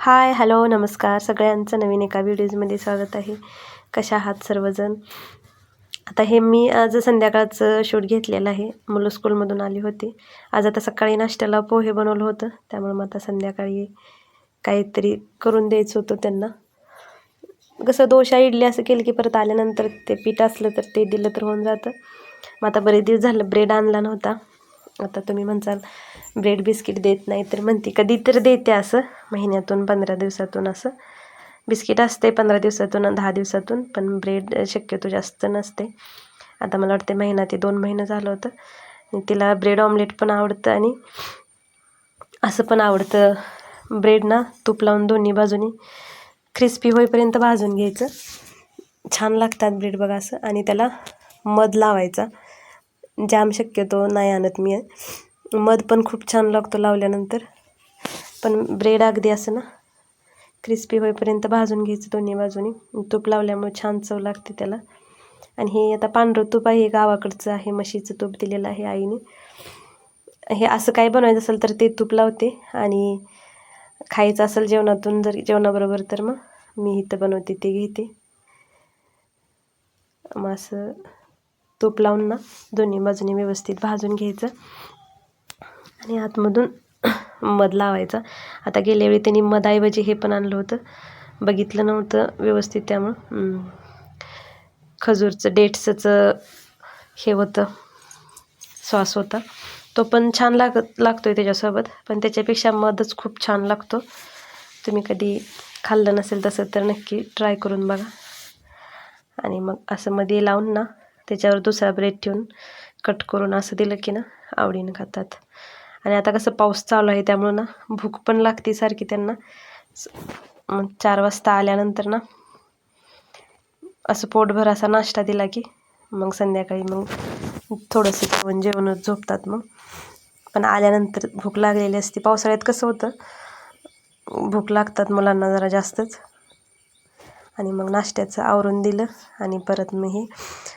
Hi hello नमस्कार. सगळ्यांचं नवीन एका व्हिडिओजमध्ये स्वागत आहे. कशा आहात सर्वजण? आता हे मी आज संध्याकाळचं शूट घेतलेलं आहे. मुलं स्कूलमधून आली होती. आज आता सकाळी नाश्त्याला पोहे बनवलं होतं. त्यामुळे मग आता संध्याकाळी काहीतरी करून द्यायचं होतं त्यांना. कसं दोशा इडली असं केलं की परत आल्यानंतर ते पीठ असलं तर ते दिलं तर होऊन जातं. मग आता बरेच दिवस झालं ब्रेड आणला नव्हता. आता तुम्ही म्हणसाल ब्रेड बिस्किट देत नाही तर म्हणते कधी तर देते असं महिन्यातून पंधरा दिवसातून असं. बिस्किट असते पंधरा दिवसातून दहा दिवसातून पण ब्रेड शक्यतो जास्त नसते. आता मला वाटते महिना ते दोन महिनं झालं होतं. तिला ब्रेड ऑमलेट पण आवडतं आणि असं पण आवडतं. ब्रेड ना तूप लावून दोन्ही बाजूनी क्रिस्पी होईपर्यंत भाजून घ्यायचं. छान लागतात ब्रेड बघा असं. आणि त्याला मध लावायचा. जाम शक्यतो नाही आणत मी मध पण खूप छान लागतो लावल्यानंतर. पण ब्रेड अगदी असं ना क्रिस्पी होईपर्यंत भाजून घ्यायचं दोन्ही बाजूनी. तूप लावल्यामुळे छान चव लागते त्याला. आणि हे आता पांढरं तूप आहे गावाकडचं आहे म्हशीचं तूप दिलेलं आहे आईने. हे असं काय बनवायचं असेल तर ते तूप लावते आणि खायचं असेल जेवणातून जर जेवणाबरोबर तर मग मी इथं बनवते ते घेते. मग असं तूप लावून ना दोन्ही बाजूने व्यवस्थित भाजून घ्यायचं. आणि आतमधून मध लावायचा. आता गेल्या वेळी त्यांनी मधाऐवजी हे पण आणलं होतं. बघितलं नव्हतं व्यवस्थित त्यामुळं. खजूरचं डेट्सचं हे होतं. सॉस होता. तो पण छान लागत लागतो आहे त्याच्यासोबत. पण त्याच्यापेक्षा मधच खूप छान लागतो. तुम्ही कधी खाल्लं नसेल तसं तर नक्की ट्राय करून बघा. आणि मग असं मध्ये लावून ना त्याच्यावर दुसरा ब्रेड ठेवून कट करून असं दिलं की ना आवडीनं खातात. आणि आता कसं पाऊस चालू आहे त्यामुळं ना भूक पण लागते सारखी त्यांना. मग चार वाजता आल्यानंतर ना असं पोटभर असा नाश्ता दिला की मग संध्याकाळी मग थोडंसं जेवण जेवणच झोपतात मग. पण आल्यानंतर भूक लागलेली असते. पावसाळ्यात कसं होतं भूक लागतात मुलांना जरा जास्तच. आणि मग नाश्त्याचं आवरून दिलं आणि परत मी हे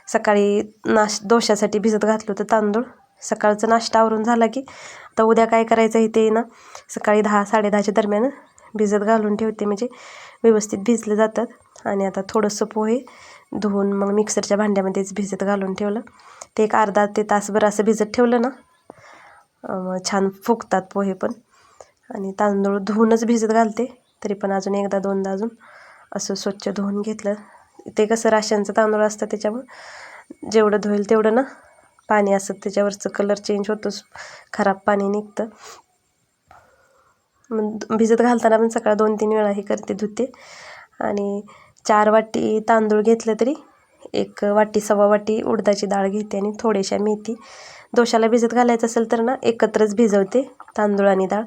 सकाळी नाश दोशासाठी भिजत घातलं होतं तांदूळ. सकाळचं नाश्ता आवरून झाला की आता उद्या काय करायचं आहे ते ना सकाळी दहा साडेदहाच्या दरम्यान भिजत घालून ठेवते म्हणजे व्यवस्थित भिजले जातात. आणि आता थोडंसं पोहे धुवून मग मिक्सरच्या भांड्यामध्येच भिजत घालून ठेवलं. ते एक अर्धा ते तासभर असं भिजत ठेवलं ना छान फुगतात पोहे पण. आणि तांदूळ धुवूनच भिजत घालते तरी पण अजून एकदा दोनदा अजून असं स्वच्छ धुवून घेतलं. ते कसं राशनचं तांदूळ असतं त्याच्यामुळं जेवढं धुईल तेवढं ना पाणी असतं त्याच्यावरचं कलर चेंज होतोच खराब पाणी निघतं. मग भिजत घालताना पण सकाळ दोन तीन वेळा हे करते धुते. आणि चार वाटी तांदूळ घेतलं तरी एक वाटी सव्वा वाटी उडदाची डाळ घेते आणि थोड्याशा मेथी. दोशाला भिजत घालायचं असेल तर ना एकत्रच भिजवते तांदूळ आणि डाळ.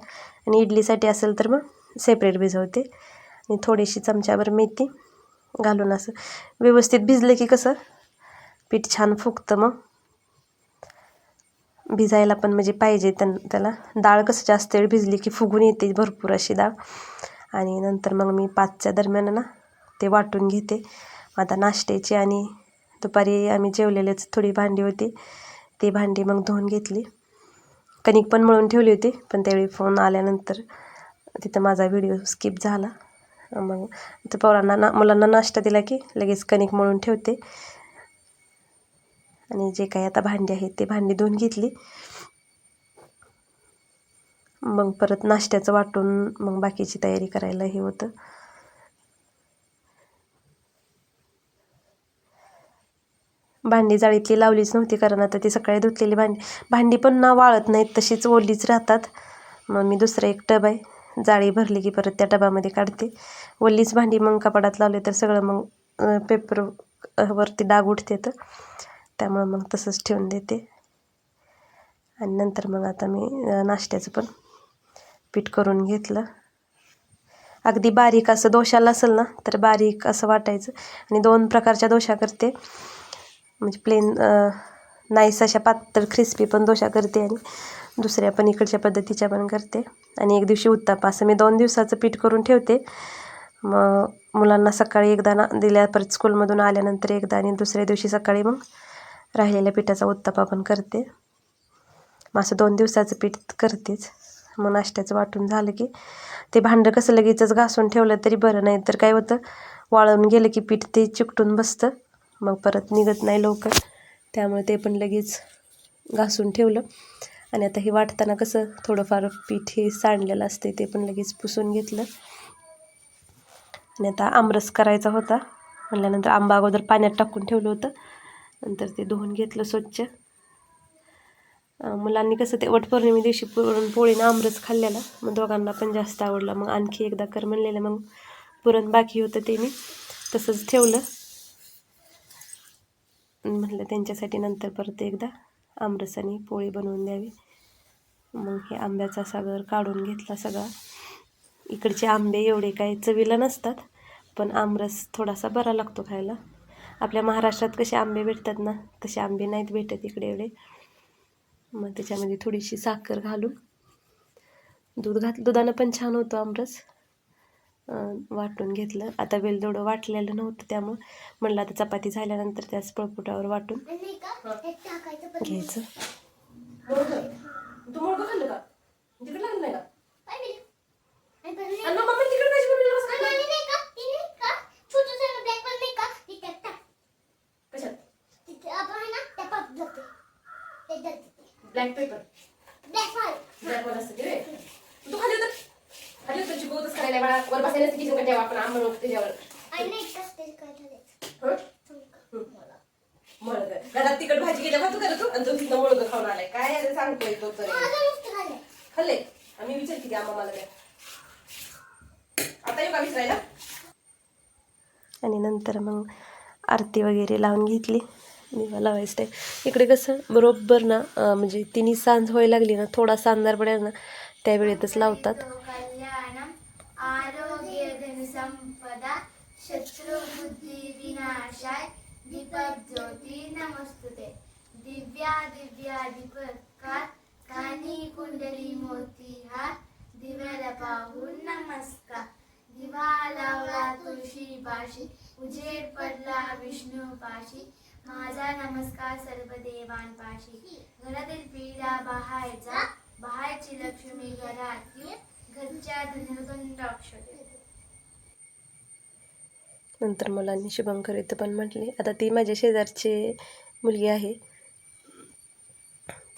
आणि इडलीसाठी असेल तर मग सेपरेट भिजवते. आणि थोडीशी चमच्यावर मेथी घालून असं. व्यवस्थित भिजलं की कसं पीठ छान फुगतं मग. भिजायला पण म्हणजे पाहिजे त्यां त्याला. डाळ कसं जास्त वेळ भिजली की फुगून येते भरपूर अशी डाळ. आणि नंतर मग मी पाचच्या दरम्यान ना ते वाटून घेते. आता नाश्त्याची आणि दुपारी आम्ही जेवलेलेच थोडी भांडी होती. ती भांडी मग धुवून घेतली. कणिक पण मळून ठेवली होती पण त्यावेळी फोन आल्यानंतर तिथं माझा व्हिडिओ स्किप झाला. मग तर पोरांना ना मुलांना नाश्ता दिला की लगेच कणिक मळून ठेवते. आणि जे काही आता भांडी आहेत ते भांडी धुवून घेतली. मग परत नाश्त्याचं वाटून मग बाकीची तयारी करायला हे होतं. भांडी जाळीतली लावलीच नव्हती कारण आता ती सकाळी धुतलेली भांडी. भांडी पण ना वाळत नाहीत तशीच ओलीच राहतात. मग मी दुसरं एक टब आहे जाळी भरली की परत त्या डबामध्ये काढते. ओलीच भांडी मग कपाडात लावले तर सगळं मग पेपर वरती डाग उठते तर त्यामुळं मग तसंच ठेवून देते. आणि नंतर मग आता मी नाश्त्याचं पण पीठ करून घेतलं. अगदी बारीक असं दोशाला असेल ना तर बारीक असं वाटायचं. आणि दोन प्रकारच्या दोशा करते. म्हणजे प्लेन नाईस अशा पातळ क्रिस्पी पण दोशा करते आणि दुसऱ्या पण इकडच्या पद्धतीच्या पण करते. आणि एक दिवशी उत्तापा असं मी दोन दिवसाचं पीठ करून ठेवते. मग मुलांना सकाळी एकदा ना दिल्या परत स्कूलमधून आल्यानंतर एकदा आणि दुसऱ्या दिवशी सकाळी मग राहिलेल्या पिठाचा उत्तापा पण करते. मग असं दोन दिवसाचं पीठ करतेच. मग नाश्त्याचं वाटून झालं की ते भांडं कसं लगेचच घासून ठेवलं तरी बरं नाही तर काय होतं वाळून गेलं की पीठ ते चिकटून बसतं. मग परत निघत नाही लवकर. त्यामुळे ते पण लगेच घासून ठेवलं. आणि आता हे वाटताना कसं थोडंफार पीठ हे सांडलेलं असते ते पण लगेच पुसून घेतलं. आणि आता आमरस करायचा होता. म्हणल्यानंतर आंबा अगोदर पाण्यात टाकून ठेवलं होतं. नंतर ते धुवून घेतलं स्वच्छ. मुलांनी कसं ते वटपौर्णिमे दिवशी पुरणपोळीनं आमरस खाल्लेला. मग दोघांना पण जास्त आवडला. मग आणखी एकदा कर म्हणलेलं. मग पुरण बाकी होतं ते मी तसंच ठेवलं. म्हटलं त्यांच्यासाठी नंतर परत एकदा आमरस आणि पोळी बनवून द्यावी. मग हे आंब्याचा सागर काढून घेतला सगळा. इकडचे आंबे एवढे काही चवीला नसतात पण आमरस थोडासा बरा लागतो खायला. आपल्या महाराष्ट्रात कसे आंबे भेटतात ना तसे आंबे नाहीत भेटत इकडे एवढे. मग त्याच्यामध्ये थोडीशी साखर घालून दूध घात दुधानं पण छान होतो आमरस. वाटून घेतलं. आता वेलदोडं वाटलेलं नव्हतं त्यामुळं. म्हणलं आता चपाती झाल्यानंतर त्याच पळपुटावर वाटून घ्यायचं. तू मुळगं खाल्लं का? तिकडे लागलं नाही का आणि मग मम्मी तिकडे कशी बनवली कसं खाल्लं? कशात ब्लॅक पेपर ब्लॅक वर असतं ते. रे. तू खाली खाली शिकवतच करायला बाळा वर बसायला असतं किचन कट्ट्यावर आपण. त्याच्यावर हं? घरात तिकड भाजी केल्या का तू करत तू आणि तो तिथं मुळगं खाऊन आलाय. काय सांगतोय तो तर. खाल्ले आम्ही विचार किती आम्हा मला द्या. आता येऊ का विचारायला आणि नंतर मग आरती वगैरे लावून घेतली. दिवा लावायचं टाईम इकडे कसं बरोबर ना म्हणजे तिन्ही सांज व्हायला लागली ना थोडा अंधार ना त्यावेळेतच लावतात. कल्याणम आरोग्य धन संपदा ज्योती नमस्तुते। दिव्या दिव्या दीपकार कानी कुंडली मोती हार दिव्याला पाहून नमस्कार। दिवा लावला तुळशी पाशी उजेड पडला विष्णू पाशी माझा नमस्कार सर्व देवांपाशी घरातील पिढा बाहेरचा बाहेरची लक्ष्मी घरात घरच्या धनुगंध अक्षरे नंतर मुलांनी शुभंकर इथं पण म्हटले आता ती माझ्या शेजारची मुलगी आहे.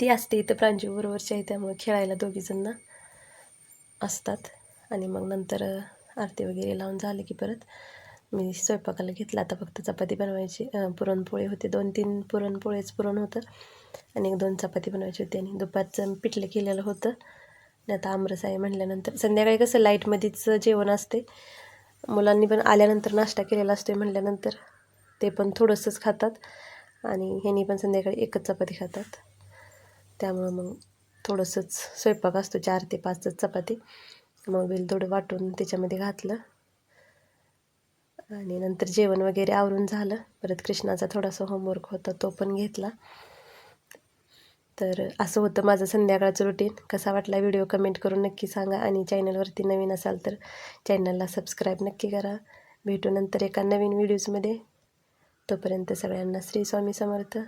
ती असते इथं प्रांजू बरोबरची आहे त्यामुळे खेळायला दोघीजण ना असतात. आणि मग नंतर आरती वगैरे लावून झालं की परत मी स्वयंपाकाला घेतला. आता फक्त चपाती बनवायची. पुरणपोळी होते. दोन तीन पुरणपोळीच पुरण होतं. आणि एक दोन चपाती बनवायची होती. आणि दुपारचं पिठलं केलेलं होतं. आणि आता आमरस आहे म्हटल्यानंतर संध्याकाळी कसं लाईटमध्येच जेवण असते. मुलांनी पण आल्यानंतर नाश्ता केलेला असतो म्हटल्यानंतर ते पण थोडंसंच खातात. आणि ह्यांनी पण संध्याकाळी एकच चपाती खातात. त्यामुळं मग थोडंसंच स्वयंपाक असतो. चार ते पाचच चपाती. मग वेल थोडं वाटून त्याच्यामध्ये घातलं. आणि नंतर जेवण वगैरे आवरून झालं. परत कृष्णाचा थोडासा होमवर्क होता तो पण घेतला. तर असं होतं माझं संध्याकाळचं रुटीन कसा वाटला व्हिडिओ कमेंट करून नक्की सांगा आणि चॅनलवरती नवीन असाल तर चॅनलला सबस्क्राईब नक्की करा. भेटू नंतर एका नवीन व्हिडिओजमध्ये तोपर्यंत सगळ्यांना श्री स्वामी समर्थ.